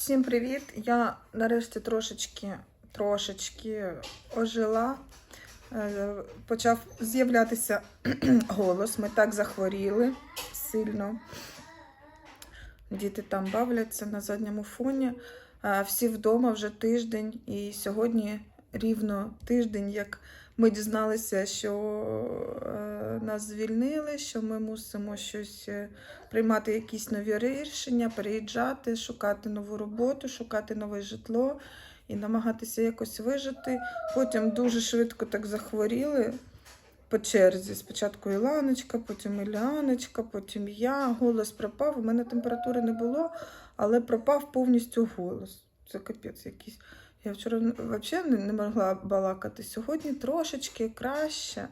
Всім привіт! Я нарешті трошечки, трошечки ожила. Е, Почав з'являтися голос. Ми так захворіли сильно. Діти там бавляться на задньому фоні. Е, Всі вдома вже тиждень, і сьогодні рівно тиждень, як ми дізналися, що е, нас звільнили, що ми мусимо щось е, приймати якісь нові рішення, переїжджати, шукати нову роботу, шукати нове житло і намагатися якось вижити. Потім дуже швидко так захворіли по черзі. Спочатку Іланочка, потім Іляночка, потім я. Голос пропав. У мене температури не було, але пропав повністю голос. Це капець якийсь. Я вчора взагалі не могла балакати. Сьогодні трошечки краще.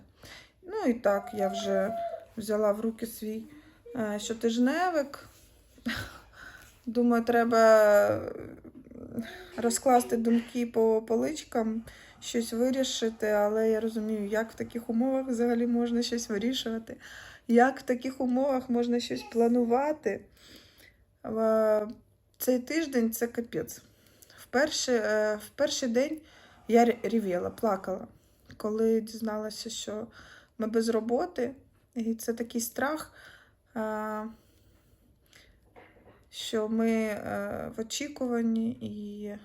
Ну і так, я вже взяла в руки свій щотижневик. Думаю, треба розкласти думки по поличкам, щось вирішити, але я розумію, як в таких умовах взагалі можна щось вирішувати, як в таких умовах можна щось планувати. Цей тиждень це капець. Перший, е, в перший день я рі- рівіла, плакала, коли дізналася, що ми без роботи, і це такий страх. е, що ми е, в очікуванні і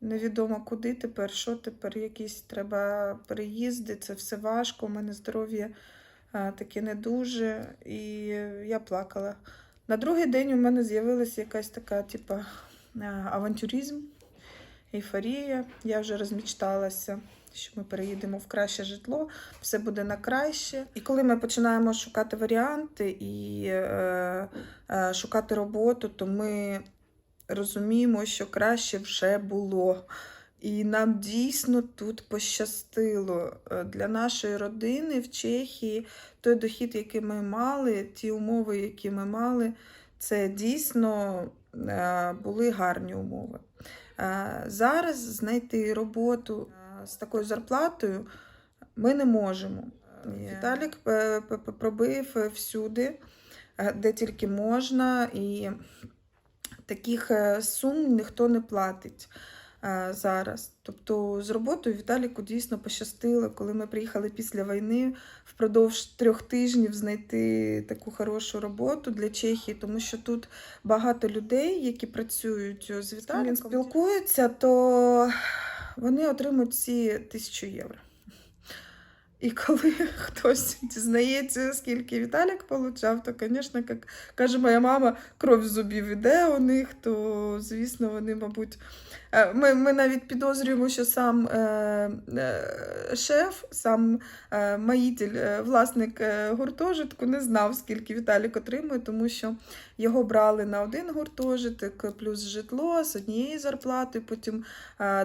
невідомо куди тепер, що тепер, якісь треба переїзди, це все важко, у мене здоров'я таке не дуже, і я плакала. На другий день у мене з'явилася якась така, типа, авантюризм, ейфорія. Я вже розмічталася, що ми переїдемо в краще житло, все буде на краще. І коли ми починаємо шукати варіанти і е, е, шукати роботу, то ми розуміємо, що краще вже було. І нам дійсно тут пощастило. Е, Для нашої родини в Чехії той дохід, який ми мали, ті умови, які ми мали, це дійсно е, були гарні умови. Е, Зараз знайти роботу е, з такою зарплатою ми не можемо. Віталік е, пробив е, всюди, е, де тільки можна, і таких е, сум ніхто не платить е, зараз. Тобто з роботою Віталіку дійсно пощастило, коли ми приїхали після війни впродовж трьох тижнів знайти таку хорошу роботу для Чехії, тому що тут багато людей, які працюють з Віталіком, спілкуються, то вони отримують ці тисячу євро. І коли хтось дізнається, скільки Віталік получав, то, звісно, як каже моя мама, кров з зубів іде у них, то, звісно, вони, мабуть. Е, Ми, ми навіть підозрюємо, що сам е, е, шеф, сам маїтель, власник гуртожитку не знав, скільки Віталік отримує, тому що його брали на один гуртожиток, плюс житло з однієї зарплати, потім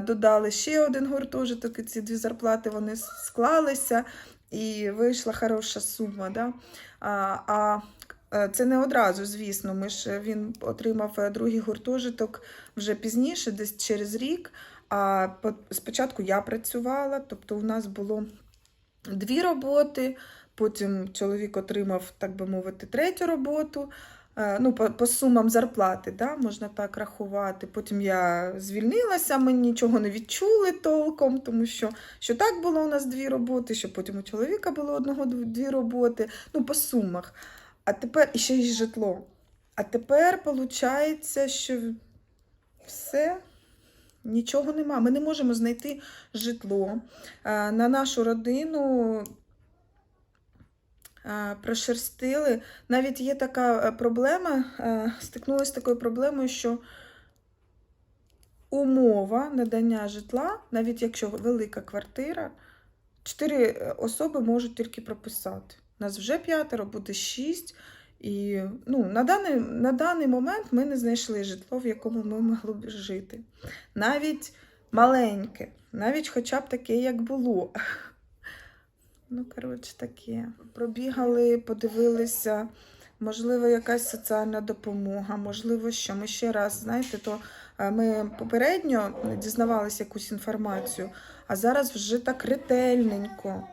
додали ще один гуртожиток, і ці дві зарплати вони склалися, і вийшла хороша сума. Да? А, а це не одразу, звісно. Ми ж він отримав е, другий гуртожиток вже пізніше, десь через рік. А спочатку я працювала, тобто у нас було дві роботи. Потім чоловік отримав, так би мовити, третю роботу. Е, Ну, по, по сумам зарплати, да, можна так рахувати. Потім я звільнилася, ми нічого не відчули толком, тому що, що так було у нас дві роботи, що потім у чоловіка було одного дві роботи, ну, по сумах. А тепер і ще й житло. А тепер виходить, що все. Нічого нема. Ми не можемо знайти житло. На нашу родину прошерстили. Навіть є така е, проблема, стикнулася з такою проблемою, що умова надання житла, навіть якщо велика квартира, чотири е, особи можуть тільки прописати. Нас вже п'ятеро, буде шість. І ну, на, даний, на даний момент ми не знайшли житло, в якому ми могли б жити. Навіть маленьке, навіть хоча б таке, як було. Ну, коротше, таке. Пробігали, подивилися, можливо, якась соціальна допомога, можливо, що. Ми ще раз, знаєте, то е, ми попередньо дізнавалися якусь інформацію, а зараз вже так ретельненько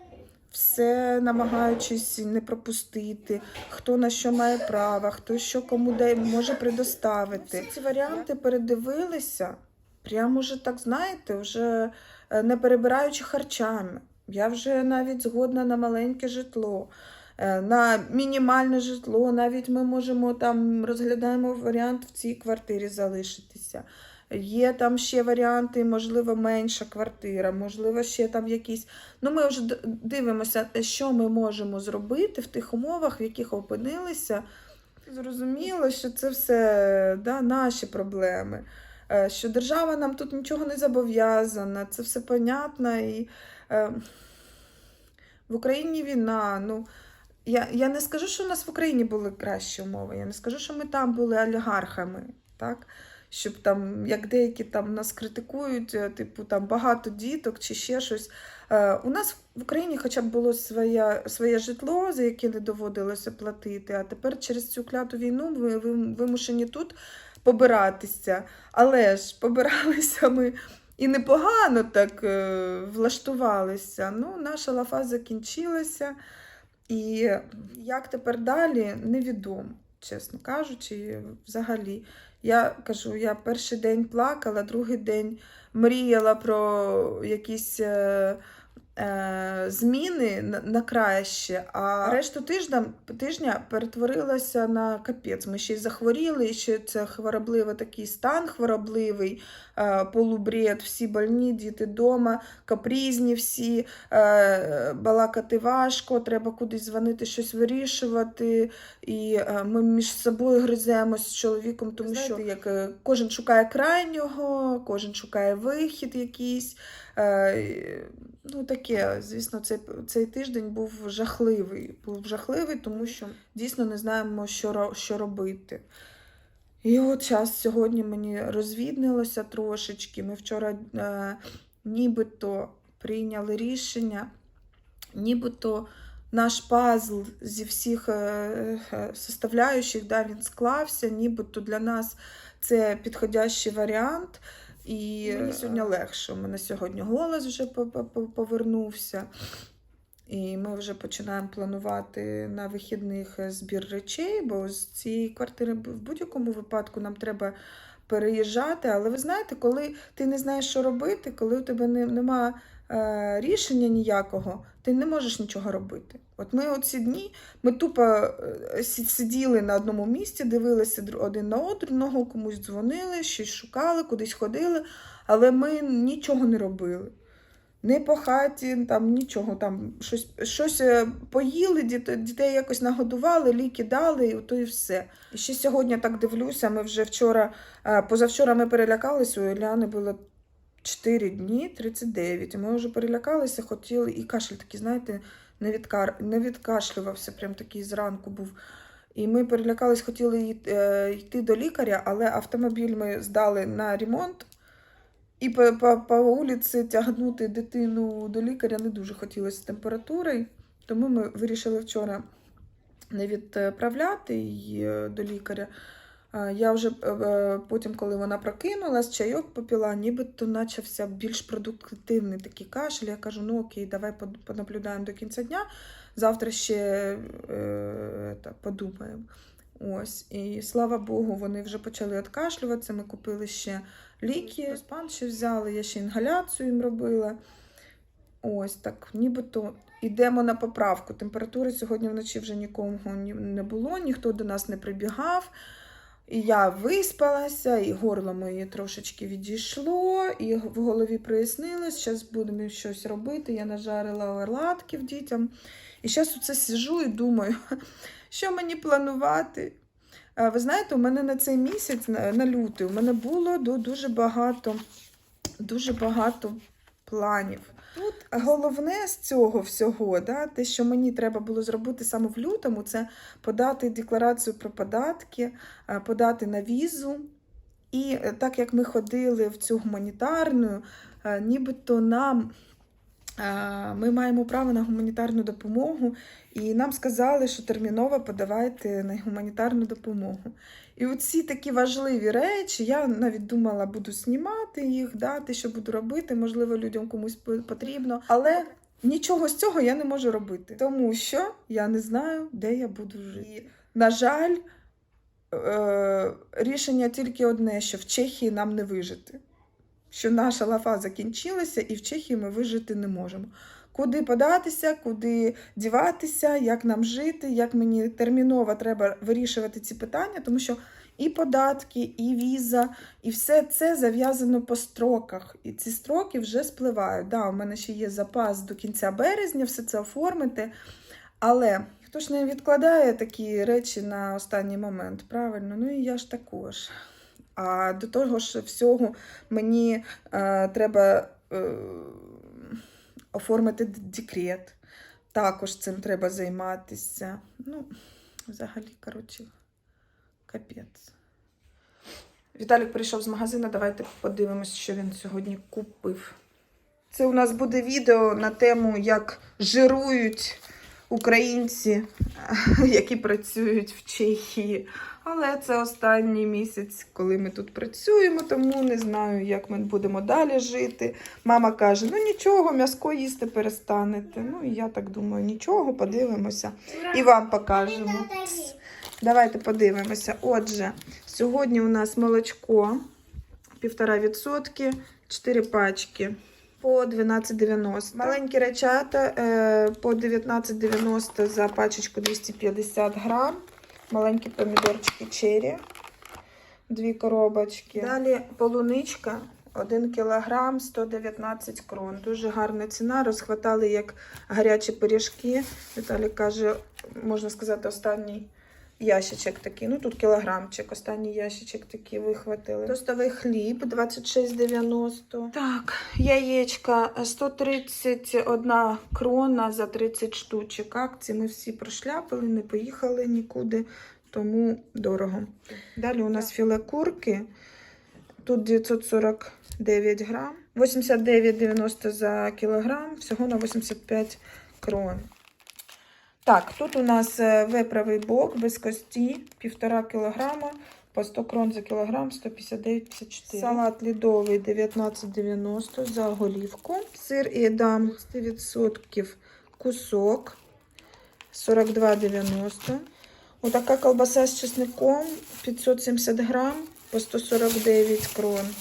все намагаючись не пропустити, хто на що має право, хто що кому де може предоставити. Всі ці варіанти передивилися, прямо вже так знаєте, вже е, не перебираючи харчами. Я вже навіть згодна на маленьке житло, е, на мінімальне житло. Навіть ми можемо там розглядаємо варіант в цій квартирі залишитися. Є там ще варіанти, можливо, менша квартира, можливо, ще там якісь. Ну, ми вже дивимося, що ми можемо зробити в тих умовах, в яких опинилися. Зрозуміло, що це все да, наші проблеми, е, що держава нам тут нічого не зобов'язана, це все понятно. І, е, в Україні війна. Ну, я, я не скажу, що у нас в Україні були кращі умови. Я не скажу, що ми там були олігархами, так? Щоб там, як деякі там нас критикують, е, типу там багато діток чи ще щось. Е, у нас в Україні хоча б було своє, своє житло, за яке не доводилося платити, а тепер через цю кляту війну ви вимушені тут побиратися. Але ж побиралися ми і непогано так е, влаштувалися. Ну, наша лафа закінчилася. І як тепер далі, невідомо, чесно кажучи, взагалі. Я кажу, я перший день плакала, другий день мріяла про якісь е, зміни на, краще, а решту тижня, тижня перетворилася на капець. Ми ще й захворіли, і ще це хворобливий такий стан хворобливий, е, полубред, всі больні, діти вдома, капрізні всі, е, балакати важко, треба кудись дзвонити, щось вирішувати. І е, ми між собою гриземось з чоловіком, тому що як е, кожен шукає крайнього, кожен шукає вихід якийсь. Е, Ну, таке, звісно, цей, цей тиждень був жахливий. Був жахливий, тому що дійсно не знаємо, що, що робити. І от час сьогодні мені розвіднилося трошечки. Ми вчора е, нібито прийняли рішення, нібито наш пазл зі всіх е, е, составляючих, да, він склався, нібито для нас це підходящий варіант. І мені сьогодні легше. У мене сьогодні голос вже по- по- по- повернувся. І ми вже починаємо планувати на вихідних е, збір речей, бо з цієї квартири в будь-якому випадку нам треба переїжджати. Але ви знаєте, коли ти не знаєш, що робити, коли у тебе не, нема е, рішення ніякого, ти не можеш нічого робити. От ми оці дні ми тупо е, сиділи на одному місці, дивилися один на одного, комусь дзвонили, щось шукали, кудись ходили, але ми нічого не робили. Не по хаті, там нічого, там щось, щось е, поїли, дітей якось нагодували, ліки дали, і то і все. І ще сьогодні так дивлюся, ми вже вчора, е, позавчора ми перелякалися, у Іляни було 4 дні 39. І ми вже перелякалися, хотіли, і кашель такий, знаєте, не, відкар... не відкашлювався, прям такий зранку був. І ми перелякались, хотіли е, йти до лікаря, але автомобіль ми здали на ремонт. І по, по, по вулиці тягнути дитину до лікаря не дуже хотілося з температурою. Тому ми вирішили вчора не відправляти її е, до лікаря. А Я вже е, е, потім, коли вона прокинулась, чайок попіла, нібито почався більш продуктивний такий кашель. Я кажу, ну окей, давай понаблюдаємо до кінця дня. Завтра ще е, та, подумаємо. Ось, і слава Богу, вони вже почали відкашлюватися. Ми купили ще ліки, спан ще взяли, я ще інгаляцію їм робила. Ось так, нібито йдемо на поправку. Температури сьогодні вночі вже нікого не було, ніхто до нас не прибігав. І я виспалася, і горло моє трошечки відійшло, і в голові прояснилось, зараз будемо щось робити. Я нажарила оладків дітям. І зараз оце сижу і думаю, що мені планувати. Ви знаєте, у мене на цей місяць, на лютий, у мене було ду- дуже багато, дуже багато планів. Тут головне з цього всього, да, те, що мені треба було зробити саме в лютому, це подати декларацію про податки, е, подати на візу. І е, так як ми ходили в цю гуманітарну, е, нібито нам ми маємо право на гуманітарну допомогу, і нам сказали, що терміново подавайте на гуманітарну допомогу. І оці такі важливі речі, я навіть думала, буду знімати їх, да, те, що буду робити, можливо, людям комусь потрібно. Але нічого з цього я не можу робити, тому що я не знаю, де я буду жити. І, на жаль, е- рішення тільки одне: що в Чехії нам не вижити. Що наша лафа закінчилася, і в Чехії ми вижити не можемо. Куди податися, куди діватися, як нам жити, як мені терміново треба вирішувати ці питання, тому що і податки, і віза, і все це зав'язано по строках. І ці строки вже спливають. Да, у мене ще є запас до кінця березня, все це оформити. Але хто ж не відкладає такі речі на останній момент, правильно? Ну і я ж також. А до того ж всього мені е, треба е, оформити декрет. Також цим треба займатися. Ну, взагалі, коротше, капець. Віталік прийшов з магазину, давайте подивимось, що він сьогодні купив. Це у нас буде відео на тему, як жирують українці, які працюють в Чехії. Але це останній місяць, коли ми тут працюємо, тому не знаю, як ми будемо далі жити. Мама каже: ну нічого, м'яско їсти перестанете. Ну і я так думаю, нічого, подивимося. І вам покажемо. Давайте подивимося. Отже, сьогодні у нас молочко 1,5%, 4 пачки по 12,90. Маленькі речата е, по 19,90 за пачечку 250 грам. Маленькі помідорчики черрі, дві коробочки. Далі полуничка 1 кілограм 119 крон. Дуже гарна ціна. Розхватали як гарячі пиріжки. Віталій каже, можна сказати, останній ящичок такий. Ну тут кілограмчик, останній ящичок такий вихватили. Тостовий хліб 26,90. Так, яєчка 131 крона за 30 штучок. Акції ми всі прошляпили, не поїхали нікуди, тому дорого. Далі у нас філе курки. Тут 949 грам, 89,90 за кілограм, всього на 85 крон. Так, тут у нас е, виправий бок без кості, 1,5 кг, по 100 крон за кілограм, 159,54. Салат лідовий 19,90 за голівку. Сир і дам 100% кусок 42,90. Отака колбаса з чесником 570 грам по 149 крон.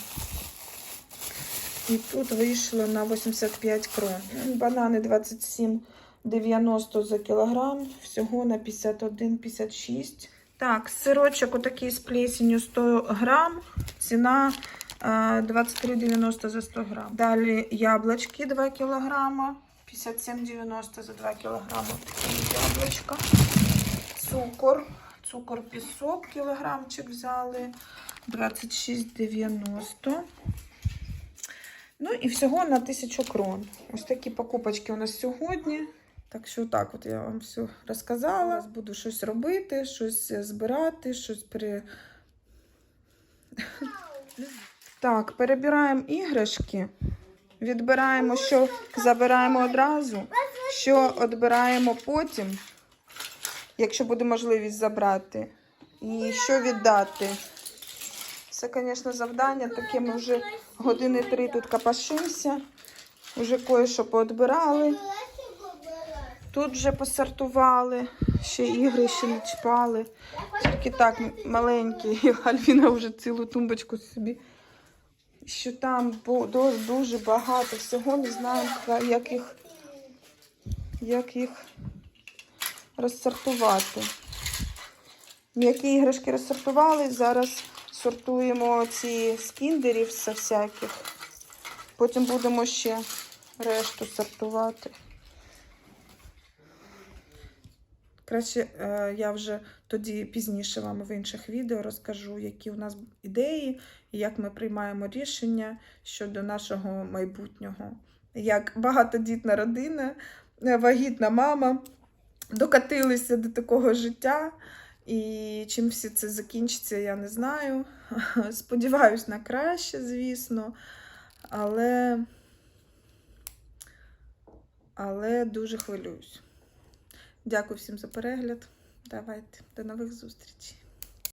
І тут вийшло на 85 крон. Банани 27,90 за кілограм, всього на 51,56. Так, сирочок отакий з плесенью 100 грам, ціна е, 23,90 за 100 грам. Далі яблучки 2 кілограма, 57,90 за 2 кілограми. Такі яблучка. Цукор, цукор пісок, кілограмчик взяли, 26,90. Ну і всього на 1000 крон. Ось такі покупочки у нас сьогодні. Так що так, от я вам все розказала. Зараз буду щось робити, щось збирати, щось пере... Так, перебираємо іграшки. Відбираємо, що забираємо одразу, що відбираємо потім, якщо буде можливість забрати. І що віддати. Це, звісно, завдання. Таке ми вже години три тут копашимося. Вже кое-що поодбирали. Тут вже посортували, ще ігри ще не чіпали. Тільки так маленькі. Альвіна вже цілу тумбочку собі. Що там дуже багато всього, не знаю, як їх, як їх розсортувати. М'які іграшки розсортували. Зараз сортуємо ці з кіндерів всяких. Потім будемо ще решту сортувати. Краще е, я вже тоді пізніше вам в інших відео розкажу, які у нас ідеї як ми приймаємо рішення щодо нашого майбутнього. Як багатодітна родина, е, вагітна мама докатилися до такого життя. І чим все це закінчиться, я не знаю. Сподіваюсь на краще, звісно. Але, але дуже хвилююсь. Дякую всім за перегляд. Давайте, до нових зустрічей.